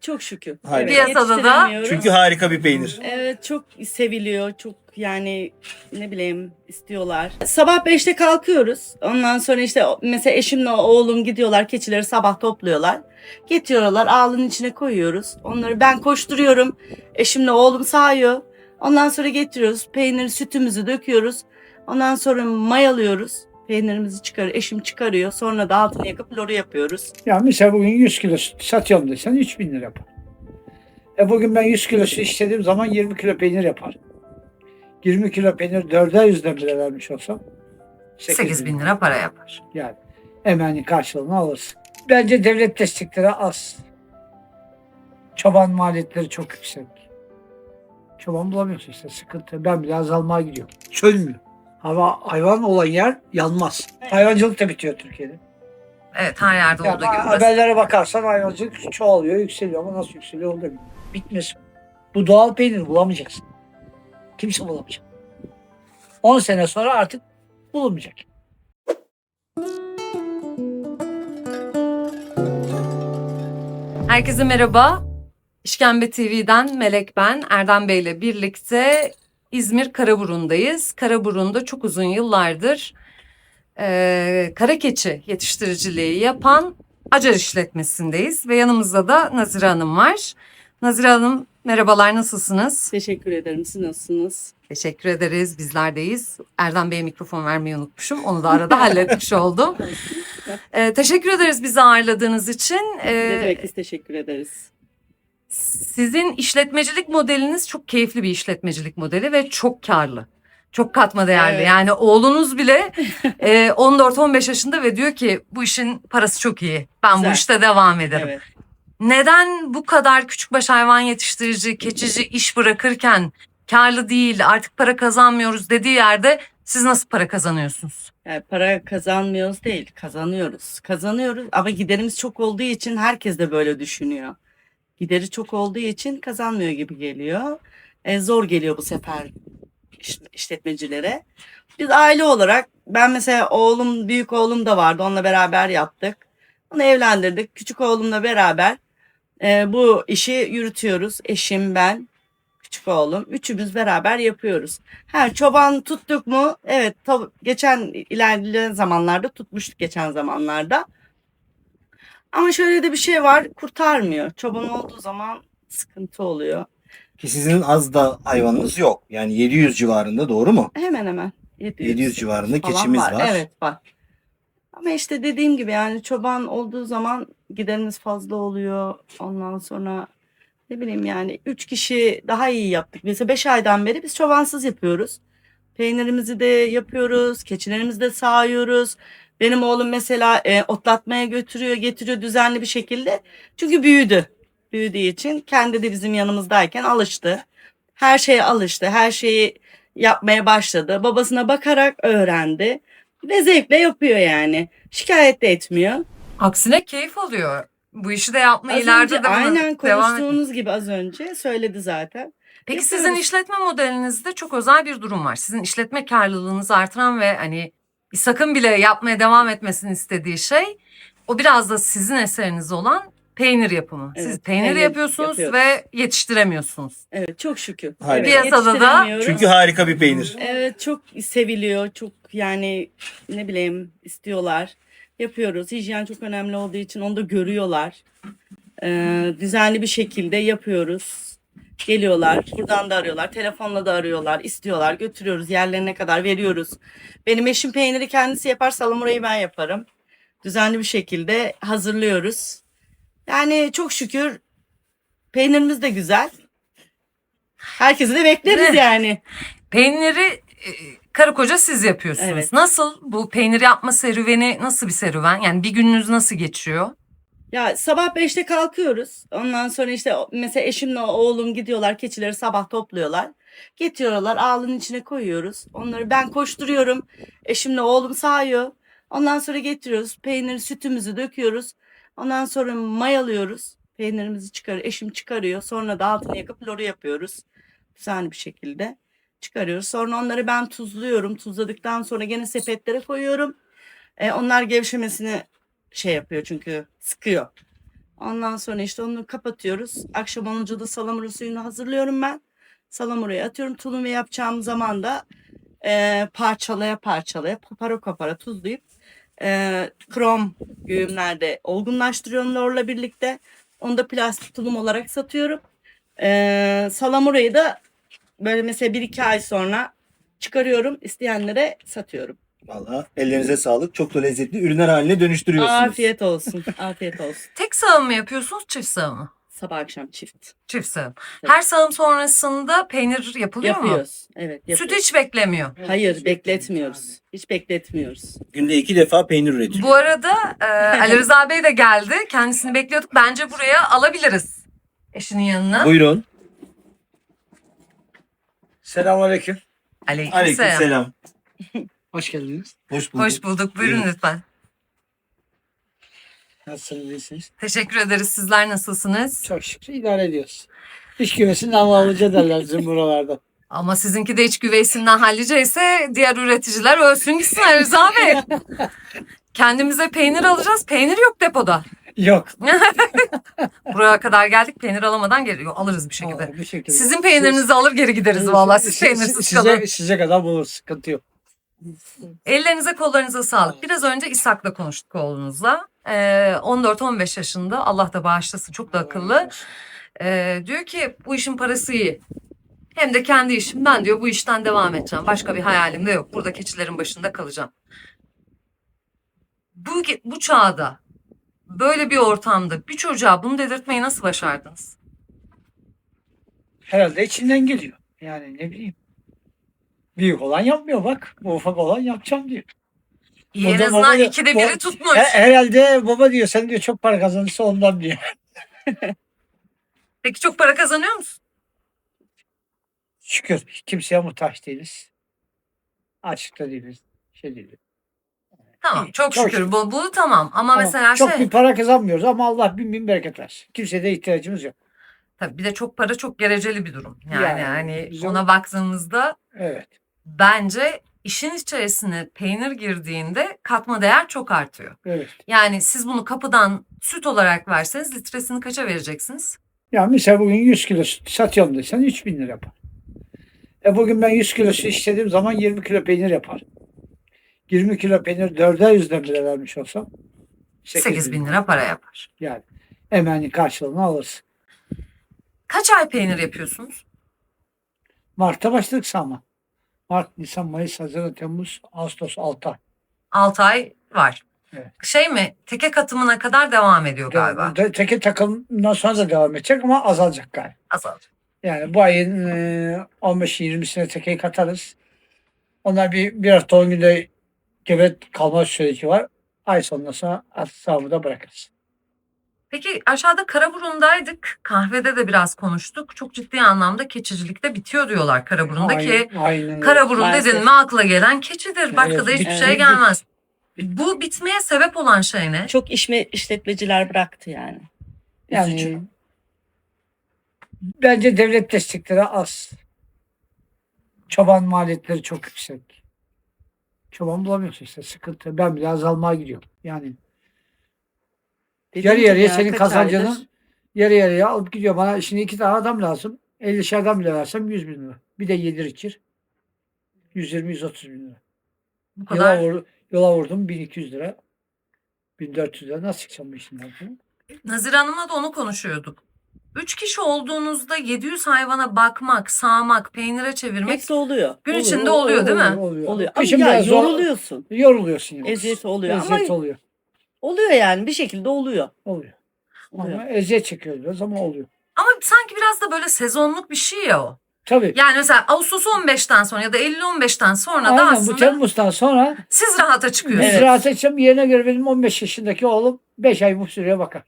Çok şükür. Harika. Piyasada da- yetiştiremiyoruz. Çünkü harika bir peynir. Evet çok seviliyor. Çok yani ne bileyim istiyorlar. Sabah 5'te kalkıyoruz. Ondan sonra işte o- mesela eşimle oğlum gidiyorlar keçileri sabah topluyorlar. Getiriyorlar ağlının içine koyuyoruz. Onları ben koşturuyorum. Eşimle oğlum sağıyor. Ondan sonra getiriyoruz. Peynir sütümüzü döküyoruz. Ondan sonra mayalıyoruz. Peynirimizi çıkarıyor. Eşim çıkarıyor. Sonra da altını yakıp loru yapıyoruz. Ya mesela bugün 100 kilo süt satıyorum desen 3000 lira yapar. E bugün ben 100 kilo süt istediğim zaman 20 kilo peynir yapar. 20 kilo peynir 4'er yüzden bile vermiş olsam 8 bin lira para yapar. Yani emeğinin karşılığını alırsın. Bence devlet destekleri az. Çoban maliyetleri çok yüksek. Çoban bulamıyorsun işte sıkıntı. Ben bile azalmaya gidiyorum. Çölmüyor. Hava hayvan olan yer yanmaz. Hayvancılık da bitiyor Türkiye'de. Evet her yerde olduğu gibi. burası. haberlere bakarsan hayvancılık çoğalıyor, yükseliyor ama nasıl yükseliyor onu da bilmiyorum. Bitmez. Bu doğal peynir bulamayacaksın. Kimse bulamayacak. 10 sene sonra artık bulunmayacak. Herkese merhaba. İşkembe TV'den Melek ben. Erdem Bey ile birlikte İzmir Karaburun'dayız. Karaburun'da çok uzun yıllardır eee kara keçi yetiştiriciliği yapan Acar işletmesindeyiz. Ve yanımızda da Nazire Hanım var. Nazire Hanım merhabalar nasılsınız? Teşekkür ederim. Siz nasılsınız? Teşekkür ederiz bizlerdeyiz. Erdem Bey'e mikrofon vermeyi unutmuşum. Onu da arada halletmiş oldum. Eee, teşekkür ederiz bizi ağırladığınız için. Ne Eee, demek biz teşekkür ederiz. Sizin işletmecilik modeliniz çok keyifli bir işletmecilik modeli ve çok karlı. Çok katma değerli. Evet. Yani oğlunuz bile e, 14-15 yaşında ve diyor ki bu işin parası çok iyi. Ben bu Güzel. işte devam ederim. Evet. Neden bu kadar küçükbaş hayvan yetiştirici, keçici iş bırakırken karlı değil, artık para kazanmıyoruz dediği yerde siz nasıl para kazanıyorsunuz? Yani para kazanmıyoruz değil, kazanıyoruz. Kazanıyoruz ama giderimiz çok olduğu için herkes de böyle düşünüyor. Gideri çok olduğu için kazanmıyor gibi geliyor. E, zor geliyor bu sefer iş- işletmecilere. Biz aile olarak ben mesela oğlum, büyük oğlum da vardı. Onunla beraber yaptık. Onu evlendirdik. Küçük oğlumla beraber e, bu işi yürütüyoruz. Eşim, ben, küçük oğlum. Üçümüz beraber yapıyoruz. Ha çoban tuttuk mu? Evet geçen ilerleyen zamanlarda tutmuştuk geçen zamanlarda. Ama şöyle de bir şey var kurtarmıyor. Çoban olduğu zaman sıkıntı oluyor. Ki sizin az da hayvanınız yok. Yani 700 civarında doğru mu? Hemen hemen 700, 700 civarında falan keçimiz var. Evet var. Ama işte dediğim gibi yani çoban olduğu zaman giderimiz fazla oluyor. Ondan sonra ne bileyim yani 3 kişi daha iyi yaptık. Mesela 5 aydan beri biz çobansız yapıyoruz. Peynirimizi de yapıyoruz. Keçilerimizi de sağıyoruz. Benim oğlum mesela e, otlatmaya götürüyor, getiriyor düzenli bir şekilde. Çünkü büyüdü. Büyüdüğü için kendi de bizim yanımızdayken alıştı. Her şeye alıştı. Her şeyi yapmaya başladı. Babasına bakarak öğrendi. Ve zevkle yapıyor yani. Şikayet de etmiyor. Aksine keyif alıyor. Bu işi de yapma Az ileride önce de aynen devam konuştuğunuz gibi az önce söyledi zaten. Peki Yapıyoruz. sizin işletme modelinizde çok özel bir durum var. Sizin işletme karlılığınızı artıran ve hani sakın bile yapmaya devam etmesini istediği şey o biraz da sizin eseriniz olan peynir yapımı. Siz Evet, peynir peynir yapıyorsunuz yapıyoruz. ve yetiştiremiyorsunuz. Evet çok şükür. Harika. Evet, Piyasada da- yetiştiremiyoruz. Çünkü harika bir peynir. Evet çok seviliyor. Çok yani ne bileyim istiyorlar. Yapıyoruz. Hijyen çok önemli olduğu için onu da görüyorlar. Ee, düzenli bir şekilde yapıyoruz. Geliyorlar. Buradan da arıyorlar. Telefonla da arıyorlar. istiyorlar. Götürüyoruz. Yerlerine kadar veriyoruz. Benim eşim peyniri kendisi yapar. Salamurayı ben yaparım. Düzenli bir şekilde hazırlıyoruz. Yani çok şükür peynirimiz de güzel. Herkesi de bekleriz yani. Peyniri e, karı koca siz yapıyorsunuz. Evet. Nasıl bu peynir yapma serüveni nasıl bir serüven? Yani bir gününüz nasıl geçiyor? Ya sabah 5'te kalkıyoruz. Ondan sonra işte mesela eşimle oğlum gidiyorlar keçileri sabah topluyorlar. Getiriyorlar ağlının içine koyuyoruz. Onları ben koşturuyorum. Eşimle oğlum sağıyor. Ondan sonra getiriyoruz. Peynir sütümüzü döküyoruz. Ondan sonra mayalıyoruz. Peynirimizi çıkarıyor. Eşim çıkarıyor. Sonra da altını yakıp loru yapıyoruz. Düzenli bir şekilde çıkarıyoruz. Sonra onları ben tuzluyorum. Tuzladıktan sonra gene sepetlere koyuyorum. E, onlar gevşemesini şey yapıyor çünkü sıkıyor. Ondan sonra işte onu kapatıyoruz. Akşam olunca da salamura suyunu hazırlıyorum ben. Salamuraya atıyorum. Tulum ve yapacağım zaman da e, parçalaya parçalaya, kopara kopara tuzlayıp e, krom güğümlerde olgunlaştırıyorum lorla birlikte. Onu da plastik tulum olarak satıyorum. E, salamurayı da böyle mesela bir iki ay sonra çıkarıyorum. isteyenlere satıyorum. Valla ellerinize sağlık. Çok da lezzetli ürünler haline dönüştürüyorsunuz. Afiyet olsun. Afiyet olsun. Tek sağım mı yapıyorsunuz çift sağım mı? Sabah akşam çift. Çift sağım. Evet. Her sağım sonrasında peynir yapılıyor mu? Yapıyoruz. Evet Süt yapıyoruz. hiç beklemiyor. Hayır bekletmiyoruz. Hiç bekletmiyoruz. Günde iki defa peynir üretiyor. Bu arada e, Ali Rıza Bey de geldi. Kendisini bekliyorduk. Bence buraya alabiliriz. Eşinin yanına. Buyurun. Selamünaleyküm. Aleykümselam. Aleykümselam. Hoş geldiniz. Hoş bulduk. Hoş bulduk. Buyurun Buyurun. lütfen. Nasılsınız, iyisiniz? Teşekkür ederiz. Sizler nasılsınız? Çok şükür idare ediyoruz. İş güvesinin alıcı derler bizim buralarda. Ama sizinki de iç güveysinden hallice ise diğer üreticiler ölsün gitsin Ali Rıza Bey. Kendimize peynir alacağız. Peynir yok depoda. Yok. Buraya kadar geldik peynir alamadan geliyor. Alırız bir şekilde. Aa, bir şekilde. Sizin peynirinizi alır geri gideriz vallahi. Siz peynirsiz size, kalın. size kadar bulur. Sıkıntı yok. Ellerinize kollarınıza sağlık. Biraz önce İshak'la konuştuk oğlunuzla. Ee, 14-15 yaşında Allah da bağışlasın çok da akıllı. Ee, diyor ki bu işin parası iyi. Hem de kendi işim. Ben diyor bu işten devam edeceğim. Başka bir hayalim de yok. Burada keçilerin başında kalacağım. Bu, bu çağda böyle bir ortamda bir çocuğa bunu dedirtmeyi nasıl başardınız? Herhalde içinden geliyor. Yani ne bileyim. Büyük olan yapmıyor bak. Bu ufak olan yapacağım diyor. İyi, en azından baba- ikide biri tutmuş. He- herhalde baba diyor sen diyor çok para kazanırsa ondan diyor. Peki çok para kazanıyor musun? Şükür kimseye muhtaç değiliz. Açıkta değiliz. Şey değiliz. Tamam İyi, çok çok şükür. şükür. Bu, bu tamam ama Tamam, mesela çok şey bir para kazanmıyoruz ama Allah bin bin bereket versin. Kimseye de ihtiyacımız yok. Tabii bir de çok para çok gereceli bir durum. Yani, Yani hani bizim- ona baktığımızda Evet. bence işin içerisine peynir girdiğinde katma değer çok artıyor. Evet. Yani siz bunu kapıdan süt olarak verseniz litresini kaça vereceksiniz? Ya mesela bugün 100 kilo süt satıyorum desen 3000 lira yapar. E bugün ben 100 kilo süt istediğim zaman 20 kilo peynir yapar. 20 kilo peynir 4'e 100'den bile vermiş olsam 8 bin lira para yapar. Yani emeğinin karşılığını alırız. Kaç ay peynir yapıyorsunuz? Mart'ta başladık sama. Mart, Nisan, Mayıs, Haziran, Temmuz, Ağustos 6 ay. 6 ay var. Evet. Şey mi? Teke katımına kadar devam ediyor galiba. De- Teke takımdan sonra da devam edecek ama azalacak galiba. Azalacak. Yani bu ayın e, 15-20'sine tekeyi katarız. Onlar bir, bir hafta 10 günde gebe kalma süreci var. Ay sonuna sonra hesabı da bırakırız. Peki aşağıda Karaburun'daydık. Kahvede de biraz konuştuk. Çok ciddi anlamda keçicilikte bitiyor diyorlar Karaburun'da ki. Aynen, aynen öyle. Karaburun Maalesef. dedin mi akla gelen keçidir. Başka Evet, da hiçbir bit- şey gelmez. Bu bitmeye sebep olan şey ne? Çok işme, işletmeciler bıraktı yani. Yani Üzücü. bence devlet destekleri az. Çoban maliyetleri çok yüksek. Çoban bulamıyorsun işte sıkıntı. Ben bile azalmaya gidiyorum. Yani Dediğim yarı yarıya ya, senin kaç kazancını aydır yarı yarıya alıp gidiyor. Bana şimdi iki tane adam lazım. 50 adam bile versem 100 bin lira. Bir de yedir içir. 120-130 bin lira. Bu Yola, kadar. vur, yola vurdum 1200 lira. 1400 lira. Nasıl çıkacağım bu işin altına? Nazire Hanım'la da onu konuşuyorduk. Üç kişi olduğunuzda 700 hayvana bakmak, sağmak, peynire çevirmek Hepsi oluyor. gün Oluyor, içinde oluyor değil mi? Oluyor. Oluyor. Ama ya yoruluyorsun. yoruluyorsun yani. Eziyet oluyor Eziyet ama oluyor. Oluyor yani bir şekilde oluyor. Oluyor. Ama eziyet çekiyoruz biraz ama oluyor. Ama sanki biraz da böyle sezonluk bir şey ya o. Tabii. Yani mesela Ağustos 15'ten sonra ya da Eylül 15'ten sonra da Aynen bu aslında Temmuz'dan sonra siz rahata çıkıyorsunuz. biz Evet. rahat edeceğim. Yerine göre benim 15 yaşındaki oğlum 5 ay bu sürüye bakar.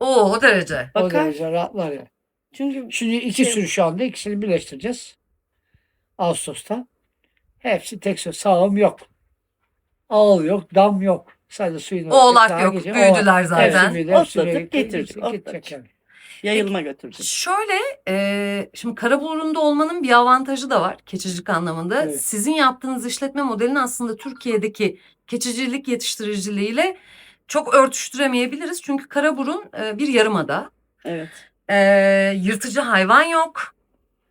Oo, o derece. O Bakar. derece rahatlar ya. Çünkü Şimdi iki Şey- sürü şu anda ikisini birleştireceğiz. Ağustos'ta. Hepsi tek sürü. Sağım yok. Ağıl yok. Dam yok. Sadece suyun Oğlak yok. geçen- Büyüdüler Oğlak. zaten. Büyüdü, Otlatıp getirdik, otlatıp. yani. yayılma götürdük. Şöyle e, şimdi Karaburun'da olmanın bir avantajı da var keçicilik anlamında. Evet. Sizin yaptığınız işletme modelini aslında Türkiye'deki keçicilik yetiştiriciliğiyle çok örtüştüremeyebiliriz. Çünkü Karaburun e, bir yarımada. Evet. E, yırtıcı hayvan yok.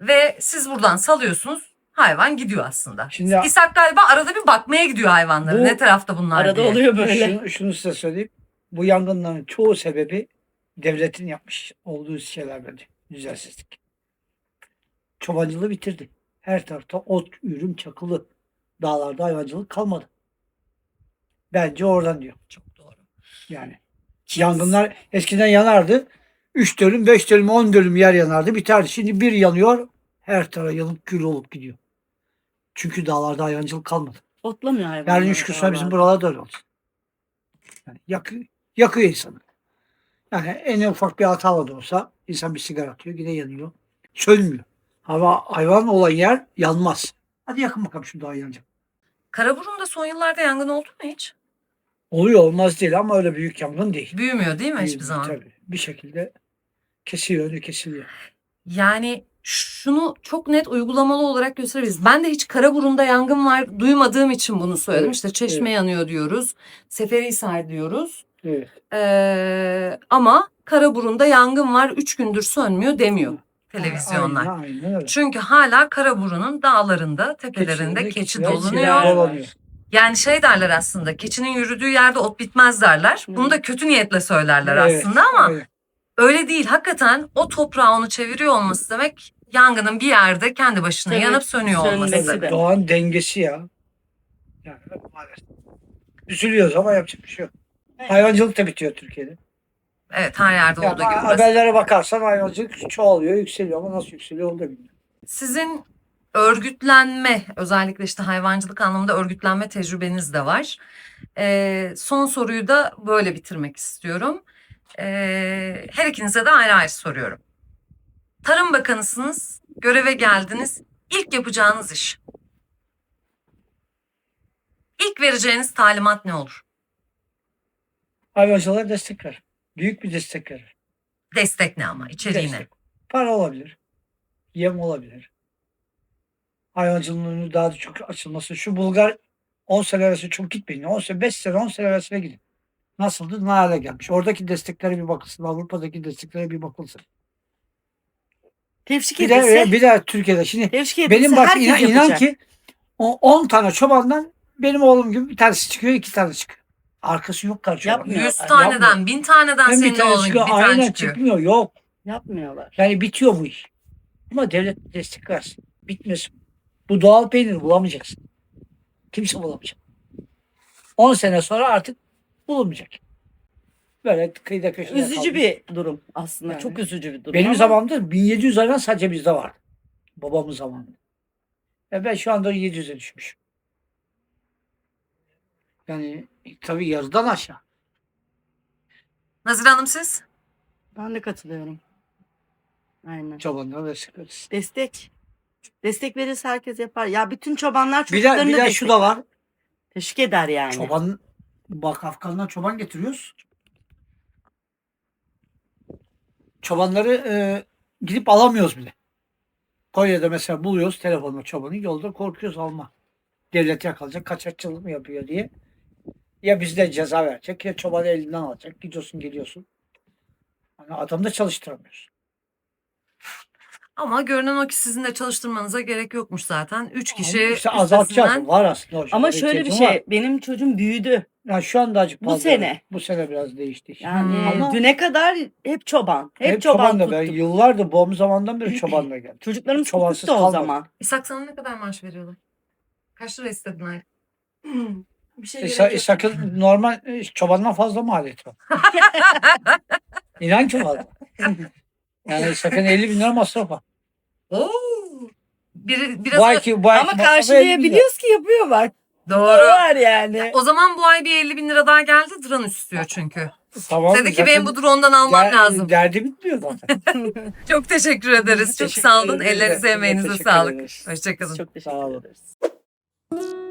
Ve siz buradan salıyorsunuz. Hayvan gidiyor aslında. Şimdi İshak galiba arada bir bakmaya gidiyor hayvanlara. Bu- ne tarafta bunlar Arada diye. oluyor böyle. şunu, şunu size söyleyeyim. Bu yangınların çoğu sebebi devletin yapmış olduğu şeyler bence. Düzensizlik. Çobancılığı bitirdi. Her tarafta ot, ürün, çakılı. Dağlarda hayvancılık kalmadı. Bence oradan diyor. Çok doğru. Yani yangınlar eskiden yanardı. 3 dönüm, 5 dönüm, 10 dönüm yer yanardı. Biterdi. Şimdi bir yanıyor. Her taraf yanıp kül olup gidiyor. Çünkü dağlarda hayvancılık kalmadı. Otlamıyor hayvanlar. Yarın üç gün sonra bizim buralarda öyle olacak. Yani yakıyor, yakıyor insanı. Yani en ufak bir hata da olsa insan bir sigara atıyor yine yanıyor. Sönmüyor. Hava hayvan olan yer yanmaz. Hadi yakın bakalım şu dağı yanacak. Karaburun'da son yıllarda yangın oldu mu hiç? Oluyor olmaz değil ama öyle büyük yangın değil. Büyümüyor değil mi hiçbir Büyük, zaman? Tabii. Bir şekilde kesiyor, önü kesiliyor. Yani şunu çok net uygulamalı olarak gösterebiliriz. Ben de hiç Karaburun'da yangın var duymadığım için bunu söyledim. Evet, İşte çeşme evet. yanıyor diyoruz. Seferihisar diyoruz. Evet. Ee, ama Karaburun'da yangın var 3 gündür sönmüyor demiyor televizyonlar. Aynen, aynen öyle. Çünkü hala Karaburun'un dağlarında, tepelerinde keçi dolanıyor. dolanıyor. Yani şey derler aslında keçinin yürüdüğü yerde ot bitmez derler. Bunu da kötü niyetle söylerler Evet, aslında ama evet. Öyle değil. Hakikaten o toprağı onu çeviriyor olması demek yangının bir yerde kendi başına Tabii, yanıp sönüyor olması sönmesi demek. de. Doğan dengesi ya. Yani maalesef. Üzülüyoruz ama yapacak bir şey yok. Hayvancılık da bitiyor Türkiye'de. Evet her yerde Yani olduğu gibi. burası. haberlere bakarsan hayvancılık çoğalıyor, yükseliyor ama nasıl yükseliyor onu da bilmiyorum. Sizin örgütlenme özellikle işte hayvancılık anlamında örgütlenme tecrübeniz de var. Ee, son soruyu da böyle bitirmek istiyorum. Ee, her ikinize de ayrı ayrı soruyorum. Tarım Bakanısınız, göreve geldiniz. İlk yapacağınız iş. İlk vereceğiniz talimat ne olur? Hayvancılığa destek ver. Büyük bir destek ver. Destek ne ama içeriğine. Destek. Para olabilir. Yem olabilir. Hayvancılığın önü daha da çok açılması. Şu Bulgar 10 sene arası çok gitmeyin. 10 sene, 5 sene, 10 sene arasına gidin. Nasıldı? Ne hale gelmiş. Oradaki desteklere bir bakılsın. Avrupa'daki desteklere bir bakılsın. Tevşik Bir edilse, de, bir de Türkiye'de. Şimdi tevşik benim bak inan, inan ki o 10 tane çobandan benim oğlum gibi bir tanesi çıkıyor, iki tane çıkıyor. Arkası yok karşı Yapmıyor. Yüz taneden, bin taneden Hem senin bir tane oğlun gibi çıkıyor, bir tane aynen çıkıyor. çıkmıyor. Yok. Yapmıyorlar. Yani bitiyor bu iş. Ama devlet destek versin. Bitmesin. Bu doğal peynir bulamayacaksın. Kimse bulamayacak. 10 sene sonra artık bulunmayacak. Böyle kıyıda köşede Üzücü kalmış. bir durum aslında. Yani. Çok üzücü bir durum. Benim ama zamanımda 1700 hayvan sadece bizde vardı. Babamın zamanında. E ben şu anda 700'e düşmüşüm. Yani tabii yarıdan aşağı. Nazire Hanım siz? Ben de katılıyorum. Aynen. Çobanlara destek veririz. Destek. Destek verirse herkes yapar. Ya bütün çobanlar Bir de, çocuklarını bir de şu da var. Teşvik eder yani. Çoban bak Afgan'dan çoban getiriyoruz. Çobanları e, gidip alamıyoruz bile. Konya'da mesela buluyoruz telefonla çobanı yolda korkuyoruz alma. Devlet yakalayacak kaçakçılık mı yapıyor diye. Ya bizde ceza verecek ya çobanı elinden alacak. Gidiyorsun geliyorsun. Hani adam da çalıştıramıyoruz. Ama görünen o ki sizin de çalıştırmanıza gerek yokmuş zaten. Üç kişi işte azaltacağız. Var aslında. o Ama şöyle bir şey. var. Benim çocuğum büyüdü. Yani şu anda acık Bu fazla. sene. Bu sene biraz değişti. Yani Hmm. Ama- düne kadar hep çoban. Hep, Hep çoban, çoban da ben tuttuk. yıllardır babam zamandan beri çobanla geldim. Çocuklarımız Çobansız tuttu o kalmadı. zaman. İshak sana ne kadar maaş veriyorlar? Kaç lira istedin ay? Bir şey E, gerek sa- yok. sakın normal e, çobandan fazla maliyet var. İnan ki var. Yani sakın 50 bin lira masraf var. Oo. Bir, biraz bu ayki Ama masrafı 50 bin lira. karşılayabiliyoruz ki yapıyor bak. doğru. Var yani. O zaman bu ay bir 50 bin lira daha geldi. Drone istiyor çünkü. Tamam, Dedi ki zaten benim bu drone'dan almam der- lazım. Derdi bitmiyor zaten. Çok teşekkür ederiz. Çok Teşekkür sağ olun. ederiz. Ellerinize emeğinize teşekkür sağlık. ederiz. Hoşçakalın. Çok Sağ olun. teşekkür ederiz.